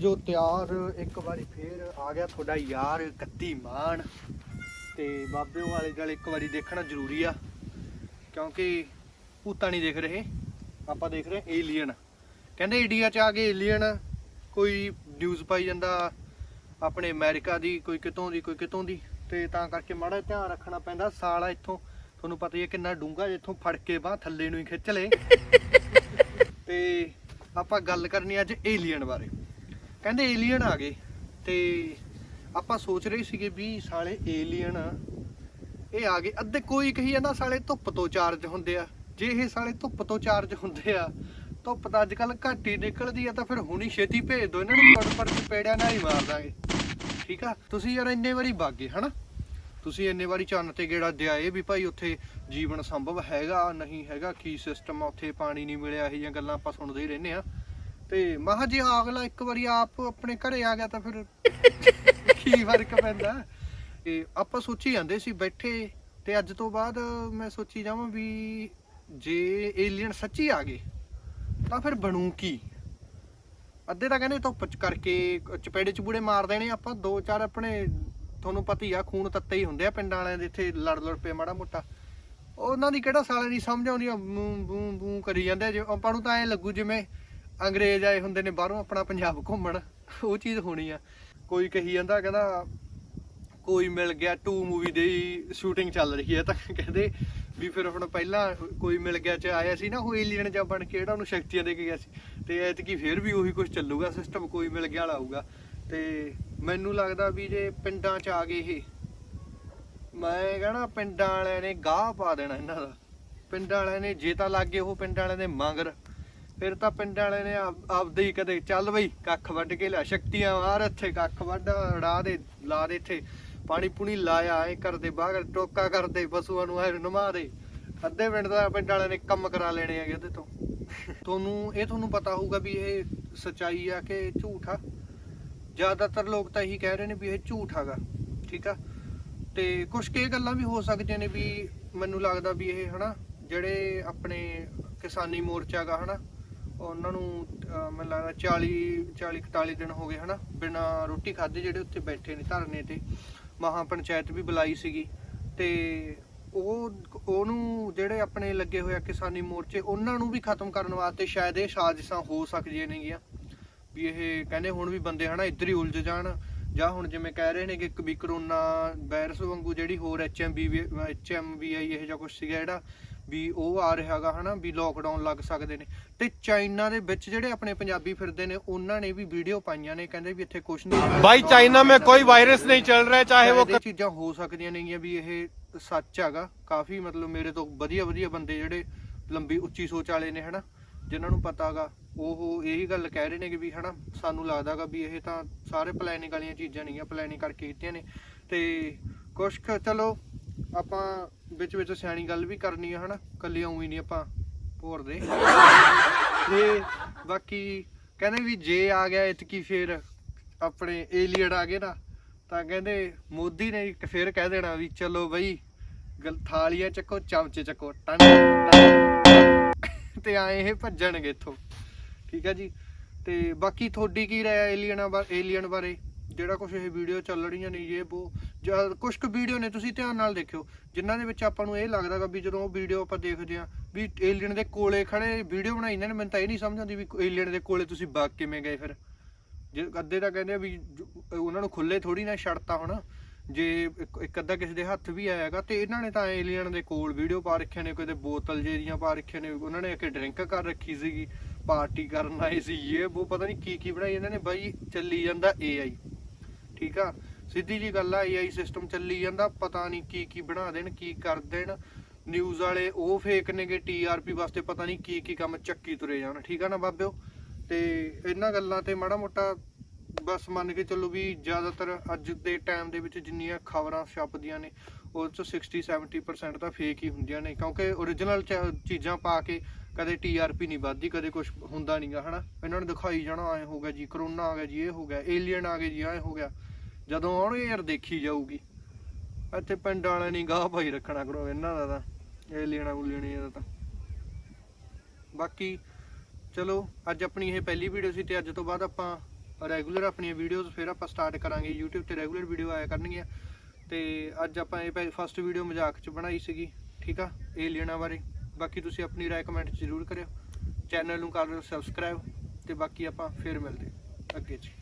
ਜੋ ਤਿਆਰ ਇੱਕ ਵਾਰੀ ਫੇਰ ਆ ਗਿਆ ਤੁਹਾਡਾ ਯਾਰ ਕੱਤੀ ਮਾਨ ਤੇ ਬਾਬੇ ਵਾਲੇ ਗੱਲ ਇੱਕ ਵਾਰੀ ਦੇਖਣਾ ਜ਼ਰੂਰੀ ਆ, ਕਿਉਂਕਿ ਭੂਤਾਂ ਨਹੀਂ ਦੇਖ ਰਹੇ। ਆਪਾਂ ਦੇਖ ਰਹੇ ਏਲੀਅਨ ਕਹਿੰਦੇ ਇੰਡੀਆ ਚ ਆ ਕੇ ਏਲੀਅਨ ਕੋਈ ਨਿਊਜ਼ ਪਾਈ ਜਾਂਦਾ, ਆਪਣੇ ਅਮਰੀਕਾ ਦੀ, ਕੋਈ ਕਿਤੋਂ ਦੀ, ਕੋਈ ਕਿਤੋਂ ਦੀ। ਤੇ ਤਾਂ ਕਰਕੇ ਮਾੜਾ ਧਿਆਨ ਰੱਖਣਾ ਪੈਂਦਾ, ਸਾਲਾ ਇੱਥੋਂ, ਤੁਹਾਨੂੰ ਪਤਾ ਹੀ ਹੈ ਕਿੰਨਾ ਡੂੰਗਾ ਜਿੱਥੋਂ ਫੜ ਕੇ ਬਾਹ ਥੱਲੇ ਨੂੰ ਹੀ ਖਿੱਚ ਲੇ ਤੇ ਆਪਾਂ ਗੱਲ ਕਰਨੀ ਅੱਜ ਏਲੀਅਨ ਬਾਰੇ। ਕਹਿੰਦੇ ਏਲੀਅਨ ਆ ਗਏ। ਤੇ ਆਪਾਂ ਸੋਚ ਰਹੇ ਸੀਗੇ ਵੀ ਸਾਲੇ ਏਲੀਅਨ ਇਹ ਆ ਗਏ। ਅੱਧੇ ਕੋਈ ਕਹੀ ਜਾਂਦਾ ਸਾਲੇ ਧੁੱਪ ਤੋਂ ਚਾਰਜ ਹੁੰਦੇ ਆ। ਜੇ ਇਹ ਸਾਲੇ ਧੁੱਪ ਤੋਂ ਚਾਰਜ ਹੁੰਦੇ ਆ, ਧੁੱਪ ਤਾਂ ਅੱਜ ਕੱਲ ਘੱਟ ਹੀ ਨਿਕਲਦੀ ਆ, ਤਾਂ ਫਿਰ ਹੁਣੀ ਛੇਤੀ ਭੇਜ ਦੋ। ਇਹਨਾਂ ਨੂੰ ਫੜ ਫੜ ਪੇੜਿਆਂ ਨਾਲ ਹੀ ਮਾਰ ਦਾਂਗੇ। ਠੀਕ ਆ? ਤੁਸੀਂ ਯਾਰ ਇੰਨੇ ਵਾਰੀ ਬਾਗੇ, ਹਨਾ? ਤੁਸੀਂ ਇੰਨੇ ਵਾਰੀ ਚੰਨ ਤੇ ਗੇੜਾ ਦਿਆਏ ਵੀ ਭਾਈ ਉੱਥੇ ਜੀਵਨ ਸੰਭਵ ਹੈਗਾ, ਨਹੀਂ ਹੈਗਾ, ਕੀ ਸਿਸਟਮ ਆ, ਉੱਥੇ ਪਾਣੀ ਨਹੀਂ ਮਿਲਿਆ, ਇਹ ਜਿਹੀਆਂ ਗੱਲਾਂ ਆਪਾਂ ਸੁਣਦੇ ਹੀ ਰਹਿੰਦੇ ਆ। ਤੇ ਮਹਾ ਜੇ ਅਗਲਾ ਇੱਕ ਵਾਰੀ ਆਪ ਆਪਣੇ ਘਰੇ ਆ ਗਿਆ ਤਾਂ ਫਿਰ ਕੀ ਫ਼ਰਕ ਪੈਂਦਾ? ਤੇ ਆਪਾਂ ਸੋਚੀ ਜਾਂਦੇ ਸੀ ਬੈਠੇ ਤੇ ਅੱਜ ਤੋਂ ਬਾਅਦ ਮੈਂ ਸੋਚੀ ਜਾਵਾਂ ਵੀ ਜੇ ਏਲੀਅਨ ਸੱਚੀ ਆ ਗਏ, ਤਾਂ ਫਿਰ ਬਣੂ ਕੀ? ਅੱਧੇ ਤਾਂ ਕਹਿੰਦੇ ਧੁੱਪ ਚ ਕਰਕੇ ਚਪੇੜੇ ਚਪੂੜੇ ਮਾਰ ਦੇਣੇ ਆਪਾਂ, ਦੋ ਚਾਰ ਆਪਣੇ ਤੁਹਾਨੂੰ ਪਤਾ ਹੀ ਆ, ਖੂਨ ਤੱਤੇ ਹੀ ਹੁੰਦੇ ਆ ਪਿੰਡਾਂ ਵਾਲਿਆਂ ਦੇ, ਇੱਥੇ ਲੜ ਲੜ ਪਏ ਮਾੜਾ ਮੋਟਾ। ਉਹਨਾਂ ਦੀ ਕਿਹੜਾ ਸਾਲੇ ਦੀ ਸਮਝ ਆਉਂਦੀ ਆ, ਬੂ ਬੂ ਬੂ ਕਰੀ ਜਾਂਦੇ ਜੇ ਆਪਾਂ ਨੂੰ ਤਾਂ ਐ ਲੱਗੂ ਜਿਵੇਂ ਅੰਗਰੇਜ਼ ਆਏ ਹੁੰਦੇ ਨੇ ਬਾਹਰੋਂ ਆਪਣਾ ਪੰਜਾਬ ਘੁੰਮਣ, ਉਹ ਚੀਜ਼ ਹੋਣੀ ਆ। ਕੋਈ ਕਹੀ ਜਾਂਦਾ, ਕਹਿੰਦਾ ਕੋਈ ਮਿਲ ਗਿਆ ਟੂ ਮੂਵੀ ਦੀ ਸ਼ੂਟਿੰਗ ਚੱਲ ਰਹੀ ਹੈ ਤਾਂ ਕਹਿੰਦੇ ਵੀ ਫਿਰ ਹੁਣ ਪਹਿਲਾਂ ਕੋਈ ਮਿਲ ਗਿਆ ਚ ਆਇਆ ਸੀ ਨਾ, ਉਹ ਏਲੀਅਨ ਜਾਂ ਬਣ ਕੇ, ਜਿਹੜਾ ਉਹਨੂੰ ਸ਼ਕਤੀਆਂ ਦੇ ਕੇ ਗਿਆ ਸੀ। ਤੇ ਐਤਕੀ ਫਿਰ ਵੀ ਉਹੀ ਕੁਝ ਚੱਲੂਗਾ ਸਿਸਟਮ ਕੋਈ ਮਿਲ ਗਿਆ ਵਾਲਾ ਤੇ ਮੈਨੂੰ ਲੱਗਦਾ ਵੀ ਜੇ ਪਿੰਡਾਂ ਚ ਆ ਗਏ ਇਹ, ਮੈਂ ਕਹਣਾ ਪਿੰਡਾਂ ਵਾਲਿਆਂ ਨੇ ਗਾਹ ਪਾ ਦੇਣਾ ਇਹਨਾਂ ਦਾ। ਪਿੰਡਾਂ ਵਾਲਿਆਂ ਨੇ ਜੇ ਤਾਂ ਲੱਗੇ ਉਹ ਪਿੰਡਾਂ ਵਾਲਿਆਂ ਦੇ ਮੰਗਰ। ਫਿਰ ਤਾਂ ਪਿੰਡ ਵਾਲੇ ਨੇ ਆਪ- ਆਪਦੇ ਹੀ ਕਦੇ ਚੱਲ ਬਈ, ਕੱਖ ਵੱਢ ਕੇ ਲਿਆ, ਸ਼ਕਤੀਆਂ ਮਾਰ ਇੱਥੇ, ਕੱਖ ਵੱਢ ਉਡਾ ਦੇ, ਲਾ ਦੇ ਇੱਥੇ। ਪਾਣੀ ਪੂਣੀ ਲਾਇਆ, ਐ ਕਰਦੇ, ਬਾਹਰ ਟੋਕਾ ਕਰਦੇ, ਪਸ਼ੂਆਂ ਨੂੰ ਐ ਨਮਾ ਦੇ। ਅੱਧੇ ਪਿੰਡ ਦਾ ਪਿੰਡ ਵਾਲਿਆਂ ਨੇ ਕੰਮ ਕਰਾ ਲੈਣੇ ਹੈਗੇ ਉਹਦੇ ਤੋਂ। ਤੁਹਾਨੂੰ, ਇਹ ਤੁਹਾਨੂੰ ਪਤਾ ਹੋਊਗਾ ਵੀ ਇਹ ਸਚਾਈ ਆ ਕਿ ਝੂਠ ਆ। ਜ਼ਿਆਦਾਤਰ ਲੋਕ ਤਾਂ ਇਹੀ ਕਹਿ ਰਹੇ ਨੇ ਵੀ ਇਹ ਝੂਠ ਹੈਗਾ, ਠੀਕ ਆ? ਤੇ ਕੁਝ ਕੇ ਗੱਲਾਂ ਵੀ ਹੋ ਸਕਦੀਆਂ ਨੇ ਵੀ ਮੈਨੂੰ ਲੱਗਦਾ ਵੀ ਇਹ, ਹਨਾ, ਜਿਹੜੇ ਆਪਣੇ ਕਿਸਾਨੀ ਮੋਰਚਾ ਗਾ ਹਨਾ ਉਹਨਾਂ ਨੂੰ ਮੈਨੂੰ ਲੱਗਦਾ 40 40 41 ਦਿਨ ਹੋ ਗਏ ਹਨਾ, ਬਿਨਾ ਰੋਟੀ ਖਾਦੇ ਜਿਹੜੇ ਉੱਥੇ ਬੈਠੇ ਨੇ ਧਰਨੇ ਤੇ। ਮਹਾ ਪੰਚਾਇਤ ਵੀ ਬੁਲਾਈ ਸੀਗੀ। ਤੇ ਉਹ, ਉਹਨੂੰ ਜਿਹੜੇ ਆਪਣੇ ਲੱਗੇ ਹੋਏ ਆ ਕਿਸਾਨੀ ਮੋਰਚੇ, ਉਹਨਾਂ ਨੂੰ ਵੀ ਖਤਮ ਕਰਨ ਵਾਸਤੇ ਸ਼ਾਇਦ ਇਹ ਸਾਜ਼ਿਸ਼ਾਂ ਹੋ ਸਕਦੀਆਂ ਨੇਗੀਆਂ। ਵੀ ਇਹ ਕਹਿੰਦੇ ਹੁਣ ਵੀ ਬੰਦੇ ਹਨਾ ਇੱਧਰ ਹੀ ਉਲਝ ਜਾਣ। ਜਾਂ ਹੁਣ ਜਿਵੇਂ ਕਹਿ ਰਹੇ ਨੇ ਕਿ ਵੀ ਕਰੋਨਾ ਵਾਇਰਸ ਵਾਂਗੂ ਜਿਹੜੀ ਹੋਰ ਐਚਐਮਬੀ ਆਈ ਇਹ ਜਾਂ ਕੁਝ ਸੀਗਾ ਜਿਹੜਾ ਵੀ ਉਹ ਆ ਰਿਹਾਗਾ ਹਨਾ ਵੀ ਲੋਕਡਾਊਨ ਲੱਗ ਸਕਦੇ ਨੇ। ਤੇ ਚਾਈਨਾ ਦੇ ਵਿੱਚ ਜਿਹੜੇ ਆਪਣੇ ਪੰਜਾਬੀ ਫਿਰਦੇ ਨੇ ਉਹਨਾਂ ਨੇ ਵੀ ਵੀਡੀਓ ਪਾਈਆਂ ਨੇ ਕਹਿੰਦੇ ਵੀ ਇੱਥੇ ਕੁਝ ਨਹੀਂ ਭਾਈ ਚਾਈਨਾ ਮੇ ਕੋਈ ਵਾਇਰਸ ਨਹੀਂ ਚੱਲ ਰਿਹਾ ਚਾਹੇ ਉਹ ਚੀਜ਼ਾਂ ਹੋ ਸਕਦੀਆਂ ਨੇਗੀਆਂ ਵੀ ਇਹ ਸੱਚ ਹੈਗਾ। ਕਾਫੀ ਮਤਲਬ ਮੇਰੇ ਤੋਂ ਵਧੀਆ ਵਧੀਆ ਬੰਦੇ ਜਿਹੜੇ ਲੰਬੀ ਉੱਚੀ ਸੋਚ ਵਾਲੇ ਨੇ ਹਨਾ ਜਿਨ੍ਹਾਂ ਨੂੰ ਪਤਾ ਪਤਾਗਾ ਉਹ ਇਹੀ ਗੱਲ ਕਹਿ ਰਹੇ ਨੇ ਕਿ ਵੀ ਹਨਾ ਸਾਨੂੰ ਲੱਗਦਾਗਾ ਵੀ ਇਹ ਤਾਂ ਸਾਰੇ ਪਲੈਨਿੰਗ ਵਾਲੀਆਂ ਚੀਜ਼ਾਂ ਨਹੀਂ ਆ ਪਲੈਨਿੰਗ ਕਰਕੇ ਕੀਤੀਆਂ ਨੇ। ਤੇ ਕੁਛ ਚਲੋ ਆਪਾਂ ਵਿੱਚ ਵਿੱਚ ਸਿਆਣੀ ਗੱਲ ਵੀ ਕਰਨੀ ਆ, ਹਨਾ? ਕੱਲੀ ਹੀ ਨਹੀਂ ਆਪਾਂ ਭੋਰਦੇ। ਤੇ ਬਾਕੀ ਕਹਿੰਦੇ ਵੀ ਜੇ ਆ ਗਿਆ ਇਤਕੀ ਫੇਰ ਆਪਣੇ ਏਲੀਅਨ ਆ ਗਏ ਨਾ, ਤਾਂ ਕਹਿੰਦੇ ਮੋਦੀ ਨੇ ਇੱਕ ਫੇਰ ਕਹਿ ਦੇਣਾ ਵੀ ਚਲੋ ਬਈ, ਗਲ ਥਾਲੀਆਂ ਚੱਕੋ, ਚਮਚੇ ਚੱਕੋ, ਟਨ ਟਨ। ਤੇ ਆਏ ਇਹ ਭੱਜਣਗੇ ਇੱਥੋਂ। ਠੀਕ ਹੈ ਜੀ? ਤੇ ਬਾਕੀ ਤੁਹਾਡੀ ਕੀ ਰਾਏ ਏਲੀਅਨਾਂ ਬਾਰੇ ਏਲੀਅਨ ਬਾਰੇ? ਜਿਹੜਾ ਕੁਝ ਇਹ ਵੀਡੀਓ ਚੱਲ ਰਹੀਆਂ ਨੇ ਇਹ ਉਹ ਜਾਂ ਕੁਝ ਕੁ ਵੀਡੀਓ ਨੇ, ਤੁਸੀਂ ਧਿਆਨ ਨਾਲ ਦੇਖਿਓ। ਜਿਨ੍ਹਾਂ ਦੇ ਵਿੱਚ ਆਪਾਂ ਨੂੰ ਇਹ ਲੱਗਦਾਗਾ ਵੀ ਜਦੋਂ ਉਹ ਵੀਡੀਓ ਆਪਾਂ ਦੇਖਦੇ ਆ ਵੀ ਏਲੀਅਨ ਦੇ ਕੋਲੇ ਖੜੇ ਵੀਡੀਓ ਬਣਾਈ ਇਹਨਾਂ ਨੇ, ਮੈਨੂੰ ਤਾਂ ਇਹ ਨਹੀਂ ਸਮਝ ਆਉਂਦੀ ਵੀ ਏਲੀਅਨ ਦੇ ਕੋਲੇ ਤੁਸੀਂ ਵਗ ਕਿਵੇਂ ਗਏ ਫਿਰ। ਜੇ ਅੱਧੇ ਤਾਂ ਕਹਿੰਦੇ ਆ ਵੀ ਉਹਨਾਂ ਨੂੰ ਖੁੱਲੇ ਥੋੜੀ ਨਾ ਛੱਡਤਾ ਹੁਣ। ਜੇ ਇੱਕ ਅੱਧਾ ਕਿਸੇ ਦੇ ਹੱਥ ਵੀ ਆਏਗਾ ਤੇ ਇਹਨਾਂ ਨੇ ਤਾਂ ਏਲੀਅਨ ਦੇ ਕੋਲ ਵੀਡੀਓ ਪਾ ਰੱਖਿਆ ਨੇ, ਕੋਈ ਬੋਤਲ ਜਿਹੜੀਆਂ ਪਾ ਰੱਖੀਆਂ ਨੇ, ਉਹਨਾਂ ਨੇ ਇੱਕ ਡਰਿੰਕ ਕਰ ਰੱਖੀ ਸੀਗੀ ਪਾਰਟੀ ਕਰਨ ਆਏ ਸੀ ਇਹ, ਉਹ ਪਤਾ ਨਹੀਂ ਕੀ ਕੀ ਬਣਾਈ ਇਹਨਾਂ ਨੇ, ਬਾਈ ਚੱਲੀ ਜਾਂਦਾ AI ਠੀਕ ਆ? ਸਿੱਧੀ ਜੀ ਗੱਲ ਆ AI ਸਿਸਟਮ ਚੱਲੀ ਜਾਂਦਾ, ਪਤਾ ਨਹੀਂ ਕੀ ਕੀ ਬਣਾ ਦੇਣ, ਕੀ ਕਰ ਦੇਣ। ਨਿਊਜ਼ ਵਾਲੇ ਉਹ ਫੇਕ ਨੇਗੇ TRP ਵਾਸਤੇ ਪਤਾ ਨਹੀਂ ਕੀ ਕੀ ਕੰਮ ਚੱਕੀ ਤੁਰੇ ਜਾਣ, ਠੀਕ ਆ ਨਾ ਬਾਬਿਓ? ਤੇ ਇਹਨਾਂ ਗੱਲਾਂ ਤੇ ਮਾੜਾ ਮੋਟਾ ਬਸ ਮੰਨ ਕੇ ਚੱਲੋ ਵੀ ਜ਼ਿਆਦਾਤਰ ਅੱਜ ਦੇ ਟਾਈਮ ਦੇ ਵਿੱਚ ਜਿੰਨੀਆਂ ਖਬਰਾਂ ਛਪਦੀਆਂ ਨੇ, ਉਹ ਚ 60 70% ਤਾਂ ਫੇਕ ਹੀ ਹੁੰਦੀਆਂ ਨੇ, ਕਿਉਂਕਿ origignal ਚੀਜ਼ਾਂ ਪਾ ਕੇ ਕਦੇ TRP ਨਹੀਂ ਵੱਧਦੀ, ਕਦੇ ਕੁਝ ਹੁੰਦਾ ਨਹੀਂਗਾ ਹਨਾ? ਇਹਨਾਂ ਨੂੰ ਦਿਖਾਈ ਜਾਣਾ, ਐ ਹੋ ਗਿਆ ਜੀ, ਕਰੋਨਾ ਆ ਗਿਆ ਜੀ, ਇਹ ਹੋ ਗਿਆ ਏਲੀਅਨ ਆ ਗਏ ਜੀ, ਐ ਹੋ ਗਿਆ। ਜਦੋਂ ਆਉਣਗੇ ਯਾਰ, ਦੇਖੀ ਜਾਊਗੀ। ਇੱਥੇ ਪਿੰਡ ਵਾਲਿਆਂ ਨੇ ਗਾਹ ਭਾਈ ਰੱਖਣਾ ਕਰੋ, ਇਹਨਾਂ ਦਾ ਤਾਂ ਏਲੀਅਨਾਂ ਉਲੀਅਨਾਂ ਦਾ ਤਾਂ। ਬਾਕੀ, ਚਲੋ, ਅੱਜ ਆਪਣੀ ਇਹ ਪਹਿਲੀ ਵੀਡੀਓ ਸੀ ਤੇ ਅੱਜ ਤੋਂ ਬਾਅਦ ਆਪਾਂ ਰੈਗੂਲਰ ਆਪਣੀਆਂ ਵੀਡੀਓਜ਼ ਫਿਰ ਆਪਾਂ ਸਟਾਰਟ ਕਰਾਂਗੇ। YouTube ਤੇ ਰੈਗੂਲਰ ਵੀਡੀਓ ਆਇਆ ਕਰਨਗੀਆਂ। ਤੇ ਅੱਜ ਆਪਾਂ ਇਹ ਫਸਟ ਵੀਡੀਓ ਮਜ਼ਾਕ ਚ ਬਣਾਈ ਸੀਗੀ, ਠੀਕ ਆ? ਏਲੀਅਨਾਂ ਬਾਰੇ। ਬਾਕੀ ਤੁਸੀਂ ਆਪਣੀ ਰਾਏ ਕਮੈਂਟ ਜ਼ਰੂਰ ਕਰਿਓ। ਚੈਨਲ ਨੂੰ ਕਰ ਲਿਓ ਸਬਸਕ੍ਰਾਈਬ ਤੇ ਬਾਕੀ ਆਪਾਂ ਫਿਰ ਮਿਲਦੇ ਅੱਗੇ ਜੀ।